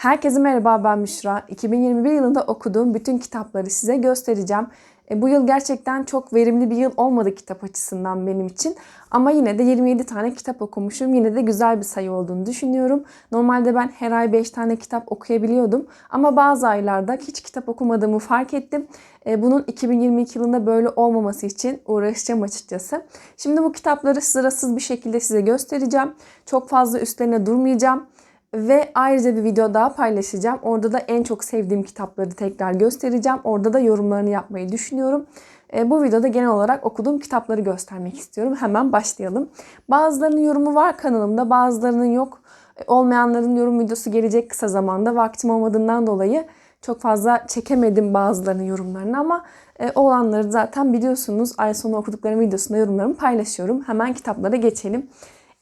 Herkese merhaba ben Müşra. 2021 yılında okuduğum bütün kitapları size göstereceğim. E, bu yıl gerçekten çok verimli bir yıl olmadı kitap açısından benim için. Ama yine de 27 tane kitap okumuşum. Yine de güzel bir sayı olduğunu düşünüyorum. Normalde ben her ay 5 tane kitap okuyabiliyordum. Ama bazı aylarda hiç kitap okumadığımı fark ettim. E, bunun 2022 yılında böyle olmaması için uğraşacağım açıkçası. Şimdi bu kitapları sırasız bir şekilde size göstereceğim. Çok fazla üstlerine durmayacağım. Ve ayrıca bir video daha paylaşacağım. Orada da en çok sevdiğim kitapları tekrar göstereceğim. Orada da yorumlarını yapmayı düşünüyorum. E, bu videoda genel olarak okuduğum kitapları göstermek istiyorum. Hemen başlayalım. Bazılarının yorumu var kanalımda, bazılarının yok. E, olmayanların yorum videosu gelecek kısa zamanda. Vaktim olmadığından dolayı çok fazla çekemedim bazılarının yorumlarını ama e, olanları zaten biliyorsunuz. Ay sonu okuduklarım videosunda yorumlarımı paylaşıyorum. Hemen kitaplara geçelim.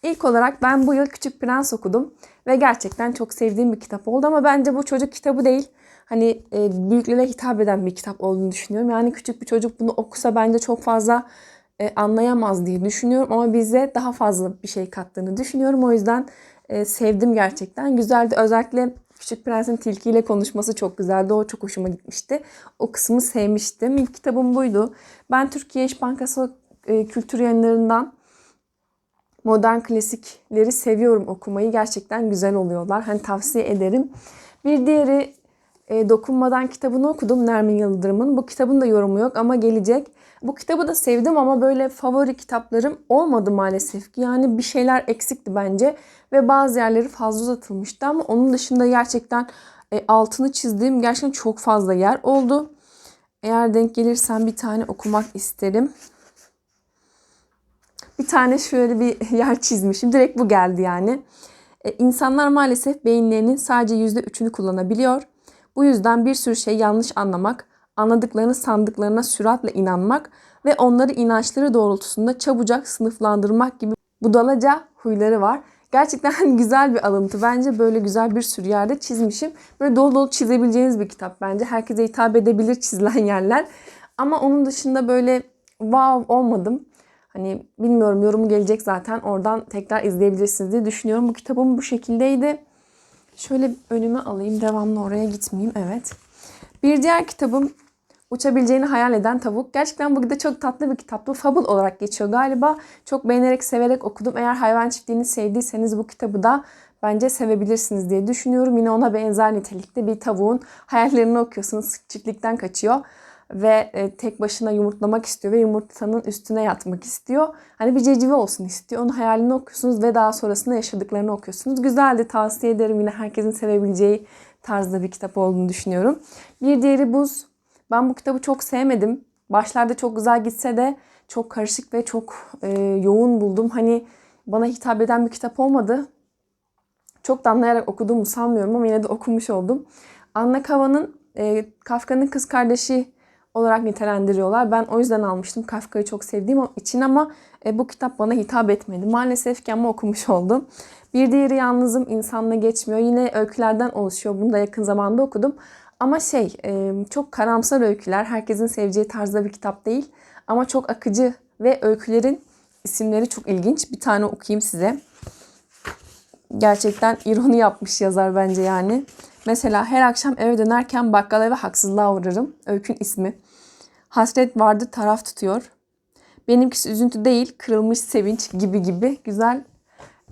İlk olarak ben bu yıl Küçük Prens okudum ve gerçekten çok sevdiğim bir kitap oldu ama bence bu çocuk kitabı değil. Hani e, büyüklere hitap eden bir kitap olduğunu düşünüyorum. Yani küçük bir çocuk bunu okusa bence çok fazla e, anlayamaz diye düşünüyorum ama bize daha fazla bir şey kattığını düşünüyorum. O yüzden e, sevdim gerçekten. Güzeldi. Özellikle Küçük Prens'in tilkiyle konuşması çok güzeldi. O çok hoşuma gitmişti. O kısmı sevmiştim. İlk kitabım buydu. Ben Türkiye İş Bankası e, kültür yayınlarından modern klasikleri seviyorum okumayı. Gerçekten güzel oluyorlar. Hani tavsiye ederim. Bir diğeri e, Dokunmadan kitabını okudum Nermin Yıldırım'ın. Bu kitabın da yorumu yok ama gelecek. Bu kitabı da sevdim ama böyle favori kitaplarım olmadı maalesef ki. Yani bir şeyler eksikti bence ve bazı yerleri fazla uzatılmıştı ama onun dışında gerçekten e, altını çizdiğim gerçekten çok fazla yer oldu. Eğer denk gelirsen bir tane okumak isterim. Bir tane şöyle bir yer çizmişim. Direkt bu geldi yani. E, insanlar maalesef beyinlerinin sadece %3'ünü kullanabiliyor. Bu yüzden bir sürü şey yanlış anlamak, anladıklarını sandıklarına süratle inanmak ve onları inançları doğrultusunda çabucak sınıflandırmak gibi budalaca huyları var. Gerçekten güzel bir alıntı. Bence böyle güzel bir sürü yerde çizmişim. Böyle dolu dolu çizebileceğiniz bir kitap bence. Herkese hitap edebilir çizilen yerler. Ama onun dışında böyle wow olmadım. Hani bilmiyorum yorumu gelecek zaten. Oradan tekrar izleyebilirsiniz diye düşünüyorum. Bu kitabım bu şekildeydi. Şöyle önüme alayım. Devamlı oraya gitmeyeyim. Evet. Bir diğer kitabım Uçabileceğini hayal eden tavuk. Gerçekten bu da çok tatlı bir kitaptı. Fable olarak geçiyor galiba. Çok beğenerek, severek okudum. Eğer hayvan çiftliğini sevdiyseniz bu kitabı da bence sevebilirsiniz diye düşünüyorum. Yine ona benzer nitelikte bir tavuğun hayallerini okuyorsunuz. Çiftlikten kaçıyor ve e, tek başına yumurtlamak istiyor ve yumurtanın üstüne yatmak istiyor. Hani bir cecive olsun istiyor. Onun hayalini okuyorsunuz ve daha sonrasında yaşadıklarını okuyorsunuz. Güzeldi tavsiye ederim. Yine herkesin sevebileceği tarzda bir kitap olduğunu düşünüyorum. Bir diğeri Buz. Ben bu kitabı çok sevmedim. Başlarda çok güzel gitse de çok karışık ve çok e, yoğun buldum. Hani bana hitap eden bir kitap olmadı. Çok da anlayarak okuduğumu sanmıyorum ama yine de okumuş oldum. Anna Kava'nın e, Kafka'nın kız kardeşi olarak nitelendiriyorlar. Ben o yüzden almıştım Kafka'yı çok sevdiğim için ama e, bu kitap bana hitap etmedi. Maalesef ki ama okumuş oldum. Bir diğeri Yalnızım insanla geçmiyor. Yine öykülerden oluşuyor. Bunu da yakın zamanda okudum. Ama şey e, çok karamsar öyküler. Herkesin seveceği tarzda bir kitap değil. Ama çok akıcı ve öykülerin isimleri çok ilginç. Bir tane okuyayım size. Gerçekten ironi yapmış yazar bence yani. Mesela her akşam eve dönerken bakkala ve haksızlığa uğrarım. Öykün ismi. Hasret vardı taraf tutuyor. Benimkisi üzüntü değil, kırılmış sevinç gibi gibi güzel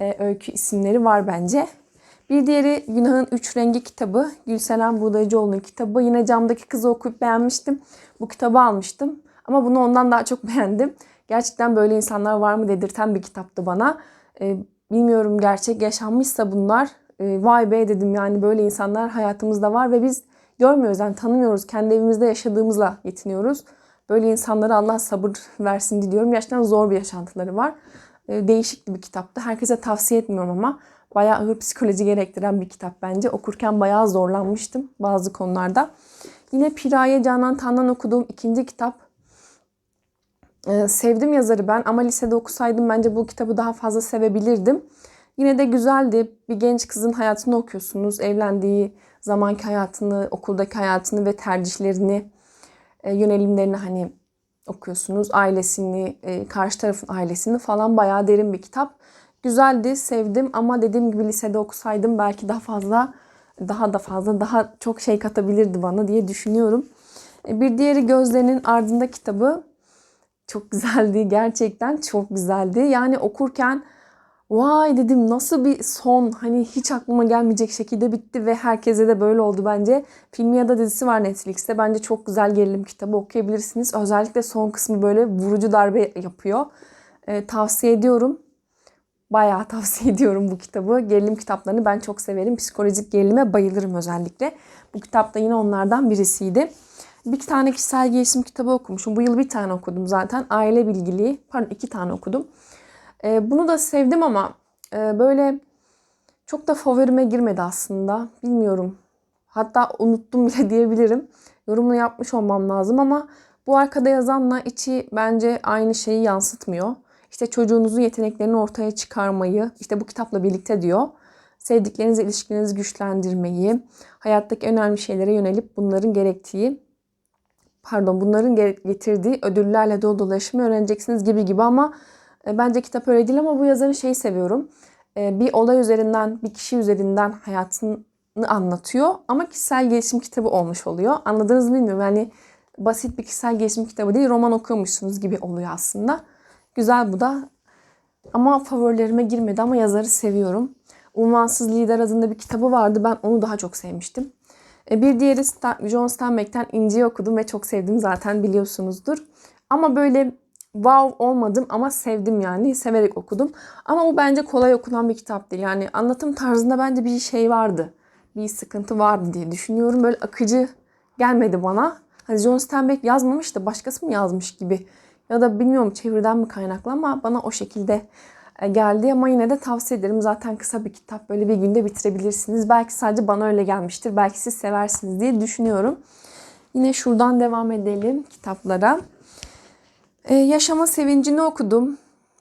e, öykü isimleri var bence. Bir diğeri Günahın Üç Rengi kitabı. Gülselen Buğdayıcıoğlu'nun kitabı. Yine camdaki kızı okuyup beğenmiştim. Bu kitabı almıştım. Ama bunu ondan daha çok beğendim. Gerçekten böyle insanlar var mı dedirten bir kitaptı bana. E, bilmiyorum gerçek yaşanmışsa bunlar. E, vay be dedim yani böyle insanlar hayatımızda var ve biz görmüyoruz yani tanımıyoruz. Kendi evimizde yaşadığımızla yetiniyoruz. Böyle insanlara Allah sabır versin diliyorum. Gerçekten zor bir yaşantıları var. E, değişik bir kitaptı. Herkese tavsiye etmiyorum ama bayağı ağır psikoloji gerektiren bir kitap bence. Okurken bayağı zorlanmıştım bazı konularda. Yine Piraye Canan Tan'dan okuduğum ikinci kitap. Ee, sevdim yazarı ben ama lisede okusaydım bence bu kitabı daha fazla sevebilirdim. Yine de güzeldi. Bir genç kızın hayatını okuyorsunuz. Evlendiği zamanki hayatını, okuldaki hayatını ve tercihlerini, e, yönelimlerini hani okuyorsunuz. Ailesini, e, karşı tarafın ailesini falan bayağı derin bir kitap. Güzeldi, sevdim ama dediğim gibi lisede okusaydım belki daha fazla daha da fazla, daha çok şey katabilirdi bana diye düşünüyorum. E, Bir diğeri Gözlerinin Ardında kitabı. Çok güzeldi. Gerçekten çok güzeldi. Yani okurken vay dedim nasıl bir son hani hiç aklıma gelmeyecek şekilde bitti ve herkese de böyle oldu bence. Filmi ya da dizisi var Netflix'te. Bence çok güzel gerilim kitabı okuyabilirsiniz. Özellikle son kısmı böyle vurucu darbe yapıyor. Ee, tavsiye ediyorum. Bayağı tavsiye ediyorum bu kitabı. Gerilim kitaplarını ben çok severim. Psikolojik gerilime bayılırım özellikle. Bu kitap da yine onlardan birisiydi. Bir tane kişisel gelişim kitabı okumuşum. Bu yıl bir tane okudum zaten. Aile bilgiliği. Pardon iki tane okudum. Ee, bunu da sevdim ama e, böyle çok da favorime girmedi aslında. Bilmiyorum. Hatta unuttum bile diyebilirim. Yorumunu yapmış olmam lazım ama bu arkada yazanla içi bence aynı şeyi yansıtmıyor. İşte çocuğunuzun yeteneklerini ortaya çıkarmayı, işte bu kitapla birlikte diyor. Sevdiklerinizle ilişkilerinizi güçlendirmeyi, hayattaki önemli şeylere yönelip bunların gerektiği, pardon bunların getirdiği ödüllerle dolu yaşamayı öğreneceksiniz gibi gibi ama e, bence kitap öyle değil ama bu yazarın şeyi seviyorum. E, bir olay üzerinden, bir kişi üzerinden hayatını anlatıyor ama kişisel gelişim kitabı olmuş oluyor. Anladınız mı bilmiyorum. Yani basit bir kişisel gelişim kitabı değil, roman okuyormuşsunuz gibi oluyor aslında. Güzel bu da. Ama favorilerime girmedi ama yazarı seviyorum. Unvansız Lider adında bir kitabı vardı. Ben onu daha çok sevmiştim. E, Bir diğeri John Steinbeck'ten İnci'yi okudum ve çok sevdim zaten biliyorsunuzdur. Ama böyle wow olmadım ama sevdim yani. Severek okudum. Ama bu bence kolay okunan bir kitap değil. Yani anlatım tarzında bence bir şey vardı. Bir sıkıntı vardı diye düşünüyorum. Böyle akıcı gelmedi bana. Hani John Steinbeck yazmamış da başkası mı yazmış gibi. Ya da bilmiyorum çeviriden mi kaynaklı ama bana o şekilde e, geldi. Ama yine de tavsiye ederim. Zaten kısa bir kitap. Böyle bir günde bitirebilirsiniz. Belki sadece bana öyle gelmiştir. Belki siz seversiniz diye düşünüyorum. Yine şuradan devam edelim kitaplara. Ee, yaşama sevincini okudum.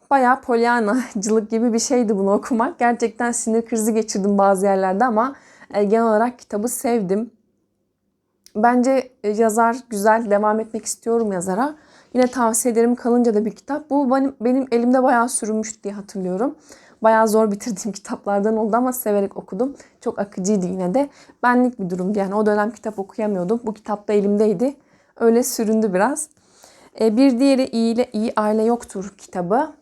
Bayağı polyanacılık gibi bir şeydi bunu okumak. Gerçekten sinir krizi geçirdim bazı yerlerde ama e, genel olarak kitabı sevdim. Bence e, yazar güzel. Devam etmek istiyorum yazara. Yine tavsiye ederim kalınca da bir kitap. Bu benim, benim elimde bayağı sürünmüş diye hatırlıyorum. Bayağı zor bitirdiğim kitaplardan oldu ama severek okudum. Çok akıcıydı yine de. Benlik bir durumdu yani o dönem kitap okuyamıyordum. Bu kitap da elimdeydi. Öyle süründü biraz. E, bir diğeri İyi, ile, Aile Yoktur kitabı.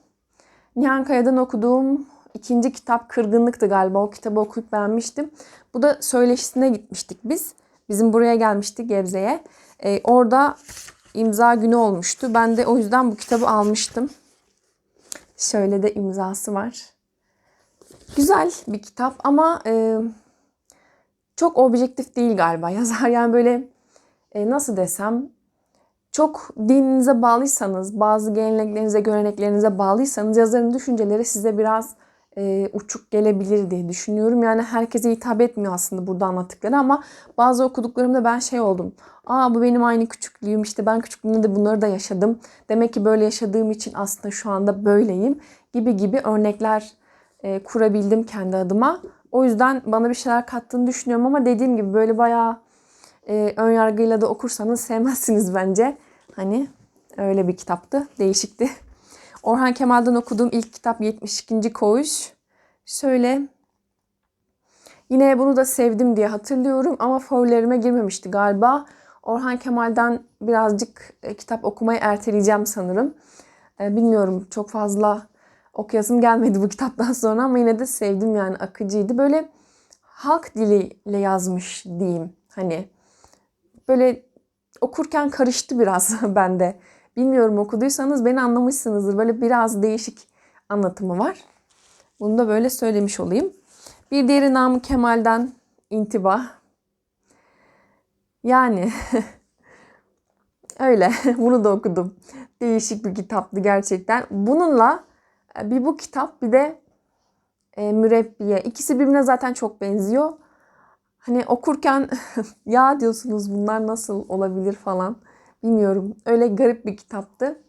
Nihan Kaya'dan okuduğum ikinci kitap Kırgınlıktı galiba. O kitabı okuyup beğenmiştim. Bu da söyleşisine gitmiştik biz. Bizim buraya gelmiştik Gebze'ye. E, orada imza günü olmuştu. Ben de o yüzden bu kitabı almıştım. Şöyle de imzası var. Güzel bir kitap ama e, çok objektif değil galiba yazar. Yani böyle e, nasıl desem çok dininize bağlıysanız, bazı geleneklerinize, göreneklerinize bağlıysanız yazarın düşünceleri size biraz e, uçuk gelebilir diye düşünüyorum. Yani herkese hitap etmiyor aslında burada anlattıkları ama bazı okuduklarımda ben şey oldum. Aa bu benim aynı küçüklüğüm işte ben küçüklüğümde de bunları da yaşadım. Demek ki böyle yaşadığım için aslında şu anda böyleyim gibi gibi örnekler e, kurabildim kendi adıma. O yüzden bana bir şeyler kattığını düşünüyorum ama dediğim gibi böyle bayağı e, ön yargıyla da okursanız sevmezsiniz bence. Hani öyle bir kitaptı. Değişikti. Orhan Kemal'den okuduğum ilk kitap 72. Koğuş. Şöyle yine bunu da sevdim diye hatırlıyorum ama favorilerime girmemişti galiba. Orhan Kemal'den birazcık e, kitap okumayı erteleyeceğim sanırım. E, bilmiyorum çok fazla okuyasım gelmedi bu kitaptan sonra ama yine de sevdim yani akıcıydı. Böyle halk diliyle yazmış diyeyim. Hani böyle okurken karıştı biraz bende. Bilmiyorum okuduysanız beni anlamışsınızdır. Böyle biraz değişik anlatımı var. Bunu da böyle söylemiş olayım. Bir diğeri Namı Kemal'den intiba. Yani öyle. Bunu da okudum. Değişik bir kitaptı gerçekten. Bununla e, bir bu kitap bir de e, mürebbiye. İkisi birbirine zaten çok benziyor. Hani okurken ya diyorsunuz bunlar nasıl olabilir falan. Bilmiyorum. Öyle garip bir kitaptı.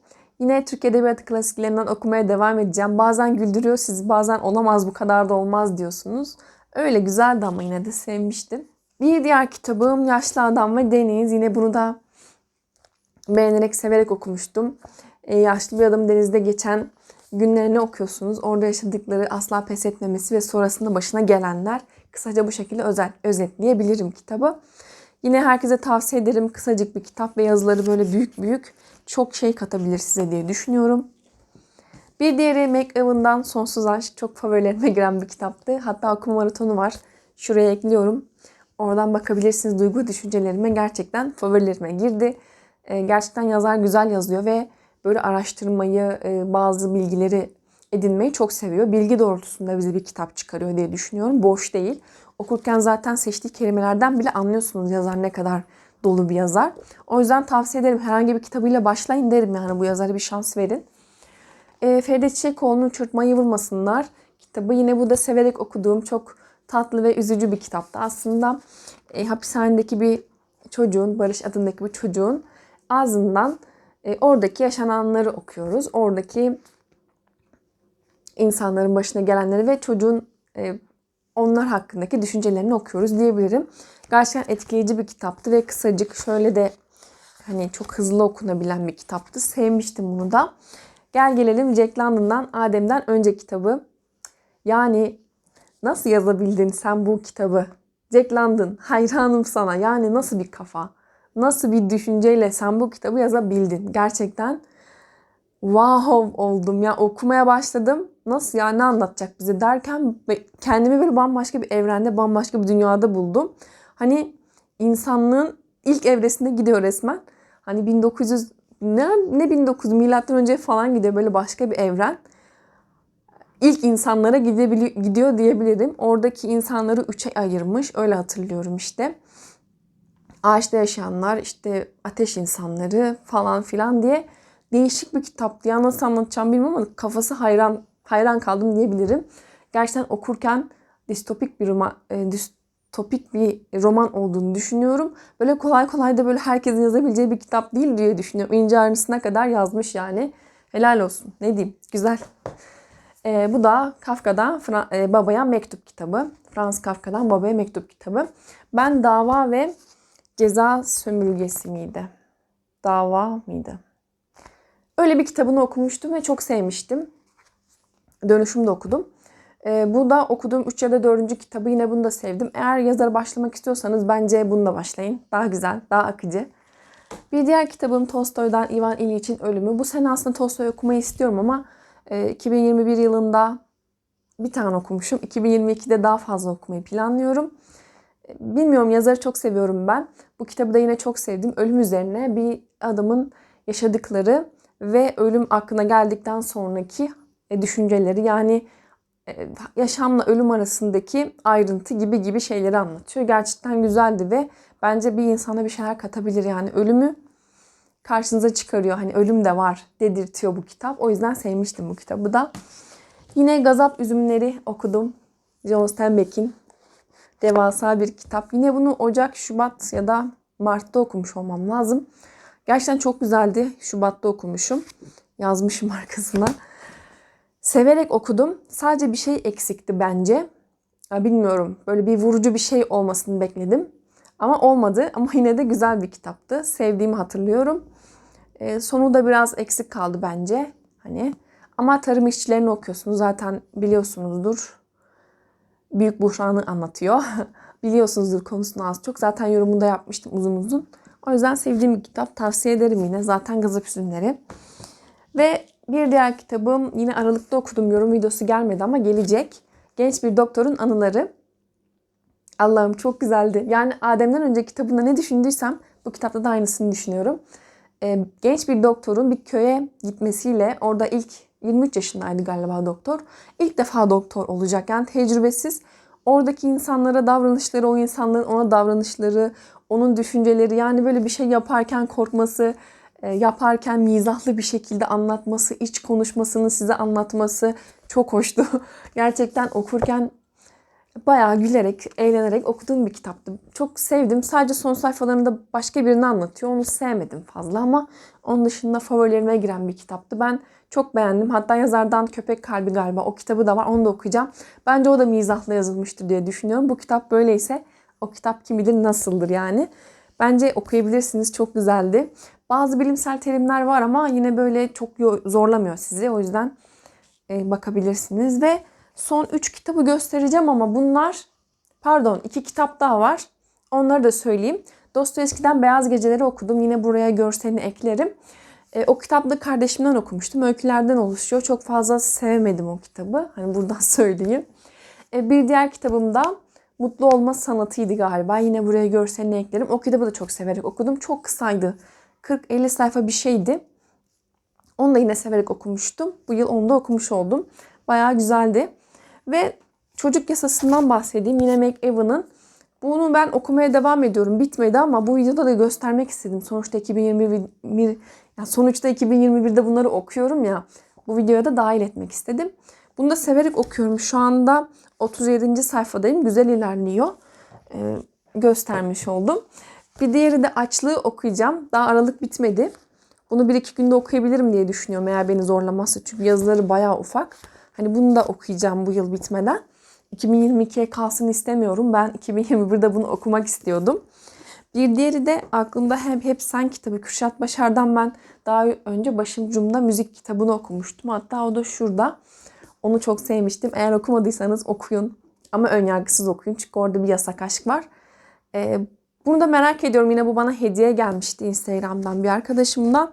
Yine Türk Edebiyatı klasiklerinden okumaya devam edeceğim. Bazen güldürüyor sizi, bazen olamaz bu kadar da olmaz diyorsunuz. Öyle güzeldi ama yine de sevmiştim. Bir diğer kitabım Yaşlı Adam ve Deniz. Yine bunu da beğenerek, severek okumuştum. Ee, yaşlı bir adam denizde geçen günlerini okuyorsunuz. Orada yaşadıkları asla pes etmemesi ve sonrasında başına gelenler. Kısaca bu şekilde özel, özetleyebilirim kitabı. Yine herkese tavsiye ederim. Kısacık bir kitap ve yazıları böyle büyük büyük çok şey katabilir size diye düşünüyorum. Bir diğeri McEwan'dan Sonsuz Aşk çok favorilerime giren bir kitaptı. Hatta okuma maratonu var. Şuraya ekliyorum. Oradan bakabilirsiniz. Duygu düşüncelerime gerçekten favorilerime girdi. Ee, gerçekten yazar güzel yazıyor ve böyle araştırmayı, e, bazı bilgileri edinmeyi çok seviyor. Bilgi doğrultusunda bize bir kitap çıkarıyor diye düşünüyorum. Boş değil. Okurken zaten seçtiği kelimelerden bile anlıyorsunuz yazar ne kadar dolu bir yazar. O yüzden tavsiye ederim. Herhangi bir kitabıyla başlayın derim yani bu yazara bir şans verin. E, Feride Çiçekoğlu'nun Çırpmayı Vurmasınlar kitabı. Yine bu da severek okuduğum çok tatlı ve üzücü bir kitaptı. Aslında e, hapishanedeki bir çocuğun, Barış adındaki bir çocuğun ağzından e, oradaki yaşananları okuyoruz. Oradaki insanların başına gelenleri ve çocuğun e, onlar hakkındaki düşüncelerini okuyoruz diyebilirim. Gerçekten etkileyici bir kitaptı ve kısacık şöyle de hani çok hızlı okunabilen bir kitaptı. Sevmiştim bunu da. Gel gelelim Jack London'dan Adem'den önce kitabı. Yani nasıl yazabildin sen bu kitabı? Jack London hayranım sana. Yani nasıl bir kafa? Nasıl bir düşünceyle sen bu kitabı yazabildin? Gerçekten wow oldum ya okumaya başladım. Nasıl ya ne anlatacak bize derken kendimi böyle bambaşka bir evrende, bambaşka bir dünyada buldum. Hani insanlığın ilk evresinde gidiyor resmen. Hani 1900 ne, ne 1900 milattan önce falan gidiyor böyle başka bir evren. İlk insanlara gidiyor diyebilirim. Oradaki insanları üçe ayırmış. Öyle hatırlıyorum işte. Ağaçta yaşayanlar, işte ateş insanları falan filan diye değişik bir kitaptı. Ya nasıl anlatacağım bilmiyorum ama kafası hayran hayran kaldım diyebilirim. Gerçekten okurken distopik bir roman, e, distopik bir roman olduğunu düşünüyorum. Böyle kolay kolay da böyle herkesin yazabileceği bir kitap değil diye düşünüyorum. İnce ayrıntısına kadar yazmış yani. Helal olsun. Ne diyeyim? Güzel. E, bu da Kafka'dan Fra- e, Babaya Mektup kitabı. Franz Kafka'dan Babaya Mektup kitabı. Ben dava ve ceza sömürgesi miydi? Dava mıydı? Öyle bir kitabını okumuştum ve çok sevmiştim. Dönüşümde okudum. E, bu da okuduğum 3 ya da 4. kitabı yine bunu da sevdim. Eğer yazara başlamak istiyorsanız bence bununla başlayın. Daha güzel, daha akıcı. Bir diğer kitabım Tolstoy'dan Ivan İliç'in Ölümü. Bu sene aslında Tolstoy okumayı istiyorum ama e, 2021 yılında bir tane okumuşum. 2022'de daha fazla okumayı planlıyorum. Bilmiyorum yazarı çok seviyorum ben. Bu kitabı da yine çok sevdim. Ölüm üzerine bir adamın yaşadıkları ve ölüm aklına geldikten sonraki e, düşünceleri yani e, yaşamla ölüm arasındaki ayrıntı gibi gibi şeyleri anlatıyor. Gerçekten güzeldi ve bence bir insana bir şeyler katabilir. Yani ölümü karşınıza çıkarıyor. Hani ölüm de var dedirtiyor bu kitap. O yüzden sevmiştim bu kitabı da. Yine Gazap Üzümleri okudum. John Steinbeck'in devasa bir kitap. Yine bunu Ocak, Şubat ya da Mart'ta okumuş olmam lazım. Gerçekten çok güzeldi. Şubat'ta okumuşum. Yazmışım arkasına. Severek okudum. Sadece bir şey eksikti bence. Ya bilmiyorum. Böyle bir vurucu bir şey olmasını bekledim. Ama olmadı. Ama yine de güzel bir kitaptı. Sevdiğimi hatırlıyorum. E, sonu da biraz eksik kaldı bence. Hani ama tarım işçilerini okuyorsunuz. Zaten biliyorsunuzdur. Büyük buhranı anlatıyor. Biliyorsunuzdur konusunu az çok. Zaten yorumunu da yapmıştım uzun uzun. O yüzden sevdiğim bir kitap. Tavsiye ederim yine. Zaten Gazap Üzümleri. Ve bir diğer kitabım yine Aralık'ta okudum. Yorum videosu gelmedi ama gelecek. Genç bir doktorun anıları. Allah'ım çok güzeldi. Yani Adem'den önce kitabında ne düşündüysem bu kitapta da aynısını düşünüyorum. Ee, genç bir doktorun bir köye gitmesiyle orada ilk 23 yaşındaydı galiba doktor. İlk defa doktor olacak. Yani tecrübesiz. Oradaki insanlara davranışları, o insanların ona davranışları, onun düşünceleri yani böyle bir şey yaparken korkması, e, yaparken mizahlı bir şekilde anlatması, iç konuşmasını size anlatması çok hoştu. Gerçekten okurken bayağı gülerek, eğlenerek okuduğum bir kitaptı. Çok sevdim. Sadece son sayfalarında başka birini anlatıyor. Onu sevmedim fazla ama onun dışında favorilerime giren bir kitaptı. Ben çok beğendim. Hatta yazardan Köpek Kalbi galiba o kitabı da var. Onu da okuyacağım. Bence o da mizahla yazılmıştır diye düşünüyorum. Bu kitap böyleyse o kitap kim bilir nasıldır yani. Bence okuyabilirsiniz. Çok güzeldi. Bazı bilimsel terimler var ama yine böyle çok zorlamıyor sizi. O yüzden bakabilirsiniz ve son 3 kitabı göstereceğim ama bunlar Pardon iki kitap daha var. Onları da söyleyeyim. Dostoyevski'den Beyaz Geceleri okudum. Yine buraya görselini eklerim. E, o kitapı da kardeşimden okumuştum. Öykülerden oluşuyor. Çok fazla sevmedim o kitabı. Hani buradan söyleyeyim. E, bir diğer kitabım da Mutlu Olma Sanatıydı galiba. Yine buraya görselini eklerim. O kitabı da çok severek okudum. Çok kısaydı. 40-50 sayfa bir şeydi. Onu da yine severek okumuştum. Bu yıl onu da okumuş oldum. Bayağı güzeldi. Ve çocuk yasasından bahsedeyim. Yine McEwan'ın. Bunu ben okumaya devam ediyorum. Bitmedi ama bu videoda da göstermek istedim. Sonuçta 2021 ya sonuçta 2021'de bunları okuyorum ya. Bu videoya da dahil etmek istedim. Bunu da severek okuyorum. Şu anda 37. sayfadayım. Güzel ilerliyor. Ee, göstermiş oldum. Bir diğeri de Açlığı okuyacağım. Daha aralık bitmedi. Bunu bir iki günde okuyabilirim diye düşünüyorum eğer beni zorlamazsa. Çünkü yazıları bayağı ufak. Hani bunu da okuyacağım bu yıl bitmeden. 2022'ye kalsın istemiyorum. Ben 2021'de bunu okumak istiyordum. Bir diğeri de aklımda hep hep sen kitabı. Kürşat Başar'dan ben daha önce başucumda müzik kitabını okumuştum. Hatta o da şurada. Onu çok sevmiştim. Eğer okumadıysanız okuyun. Ama önyargısız okuyun. Çünkü orada bir yasak aşk var. Ee, bunu da merak ediyorum. Yine bu bana hediye gelmişti Instagram'dan bir arkadaşımdan.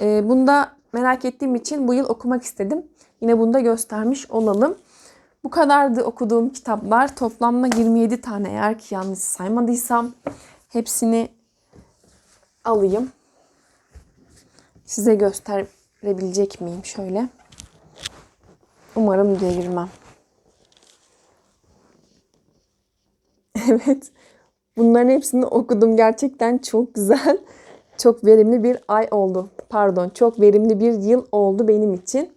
Ee, bunu da merak ettiğim için bu yıl okumak istedim. Yine bunu da göstermiş olalım. Bu kadardı okuduğum kitaplar. Toplamda 27 tane eğer ki yanlış saymadıysam hepsini alayım. Size gösterebilecek miyim şöyle? Umarım devirmem. Evet. Bunların hepsini okudum. Gerçekten çok güzel. Çok verimli bir ay oldu. Pardon, çok verimli bir yıl oldu benim için.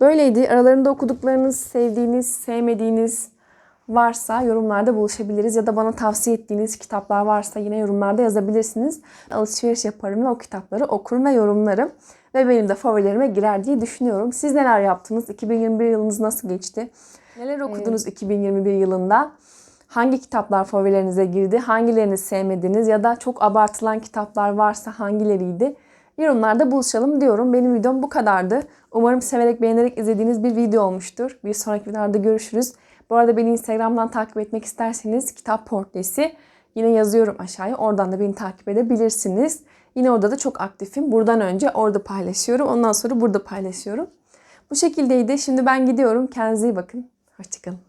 Böyleydi. Aralarında okuduklarınız, sevdiğiniz, sevmediğiniz varsa yorumlarda buluşabiliriz. Ya da bana tavsiye ettiğiniz kitaplar varsa yine yorumlarda yazabilirsiniz. Alışveriş yaparım ve o kitapları okurum ve yorumlarım. Ve benim de favorilerime girer diye düşünüyorum. Siz neler yaptınız? 2021 yılınız nasıl geçti? Neler okudunuz 2021 yılında? Hangi kitaplar favorilerinize girdi? Hangilerini sevmediniz? Ya da çok abartılan kitaplar varsa hangileriydi? Yorumlarda buluşalım diyorum. Benim videom bu kadardı. Umarım severek beğenerek izlediğiniz bir video olmuştur. Bir sonraki videolarda görüşürüz. Bu arada beni Instagram'dan takip etmek isterseniz kitap portresi yine yazıyorum aşağıya. Oradan da beni takip edebilirsiniz. Yine orada da çok aktifim. Buradan önce orada paylaşıyorum. Ondan sonra burada paylaşıyorum. Bu şekildeydi. Şimdi ben gidiyorum. Kendinize iyi bakın. Hoşçakalın.